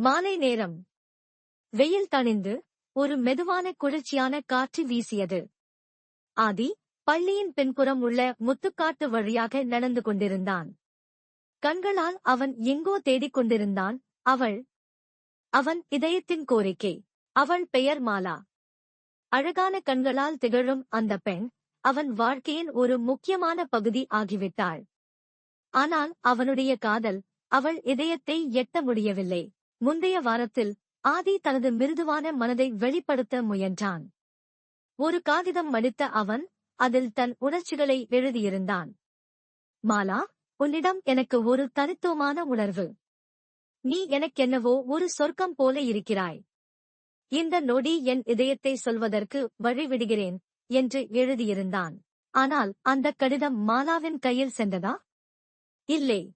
மாலை நேரம். வெயில் தணிந்து ஒரு மெதுவான குளிர்ச்சியான காற்று வீசியது. ஆதி பள்ளியின் பின்புறம் உள்ள முத்துக்காட்டு வழியாக நடந்து கொண்டிருந்தான். கண்களால் அவன் எங்கோ தேடிக் கொண்டிருந்தான். அவள் அவன் இதயத்தின் கோரிக்கை அவள் பெயர் மாலா. அழகான கண்களால் திகழும் அந்த பெண் அவன் வாழ்க்கையின் ஒரு முக்கியமான பகுதி ஆகிவிட்டாள். ஆனால் அவனுடைய காதல் அவள் இதயத்தை எட்ட முடியவில்லை. முந்தைய வாரத்தில் ஆதி தனது மிருதுவான மனதை வெளிப்படுத்த முயன்றான். ஒரு காகிதம் மடித்த அவன் அதில் தன் உணர்ச்சிகளை எழுதியிருந்தான். மாலா உன்னிடம் எனக்கு ஒரு தனித்துவமான உணர்வு. நீ எனக்கென்னவோ ஒரு சொர்க்கம் போல இருக்கிறாய். இந்த நொடி என் இதயத்தை சொல்வதற்கு வழிவிடுகிறேன் என்று எழுதியிருந்தான். ஆனால் அந்த கடிதம் மாலாவின் கையில் சென்றதா? இல்லை.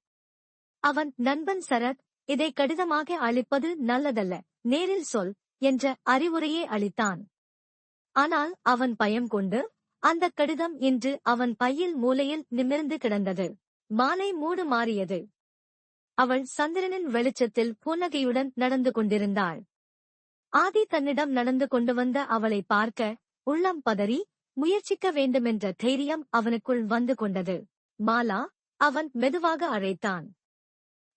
அவன் நண்பன் சரத் இதை கடிதமாக அளிப்பது நல்லதல்ல. நேரில் சொல் என்ற அறிவுரையே அளித்தான். ஆனால் அவன் பயம் கொண்டு அந்த கடிதம் இன்று அவன் பையில் மூலையில் நிமிர்ந்து கிடந்தது. மாலை மூடு மாறியது. அவள் சந்திரனின் வெளிச்சத்தில் புன்னகையுடன் நடந்து கொண்டிருந்தாள். ஆதி தன்னிடம் நடந்து கொண்டு வந்த அவளை பார்க்க உள்ளம் பதறி முயற்சிக்க வேண்டுமென்ற தைரியம் அவனுக்குள் வந்து கொண்டது. மாலா அவன் மெதுவாக அழைத்தான்.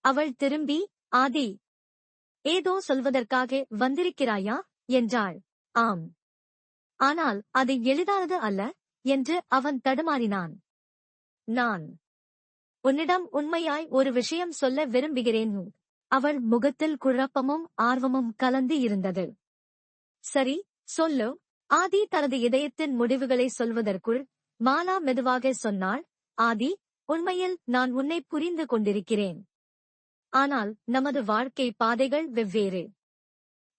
அவள் திரும்பி ஆதி ஏதோ சொல்வதற்காக வந்திருக்கிறாயா? என்றாள். ஆம். ஆனால் அது எளிதானது அல்ல என்று அவன் தடுமாறினான். நான் உன்னிடம் உண்மையாய் ஒரு விஷயம் சொல்ல விரும்புகிறேன். அவள் முகத்தில் குழப்பமும் ஆர்வமும் கலந்து இருந்தது. சரி சொல்லு. ஆதி தனது இதயத்தின் முடிவுகளை சொல்வதற்குள் மாலா மெதுவாக சொன்னாள் ஆதி உண்மையில் நான் உன்னை புரிந்து கொண்டிருக்கிறேன். ஆனால் நமது வாழ்க்கை பாதைகள் வெவ்வேறு.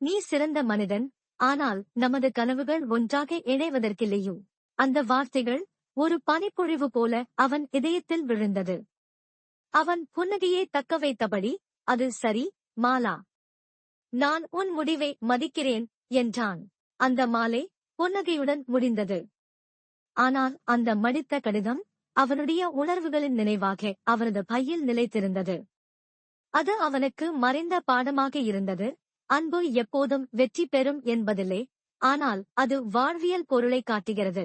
நீ சிறந்த மனிதன் ஆனால் நமது கனவுகள் ஒன்றாக இணைவதற்கில்லையோ? அந்த வார்த்தைகள் ஒரு பனிப்பொழிவு போல அவன் இதயத்தில் விழுந்தது. அவன் புன்னகையை தக்க வைத்தபடி அது சரி மாலா. நான் உன் முடிவை மதிக்கிறேன் என்றான். அந்த மாலை புன்னகையுடன் முடிந்தது. ஆனால் அந்த மடித்த கடிதம் அவனுடைய உணர்வுகளின் நினைவாக அவனது பையில் நிலைத்திருந்தது. அது அவனுக்கு மறைந்த பாடமாக இருந்தது. அன்பு எப்போதும் வெற்றி பெறும் என்பதில்லை. ஆனால் அது வாழ்வியல் பொருளை காட்டுகிறது.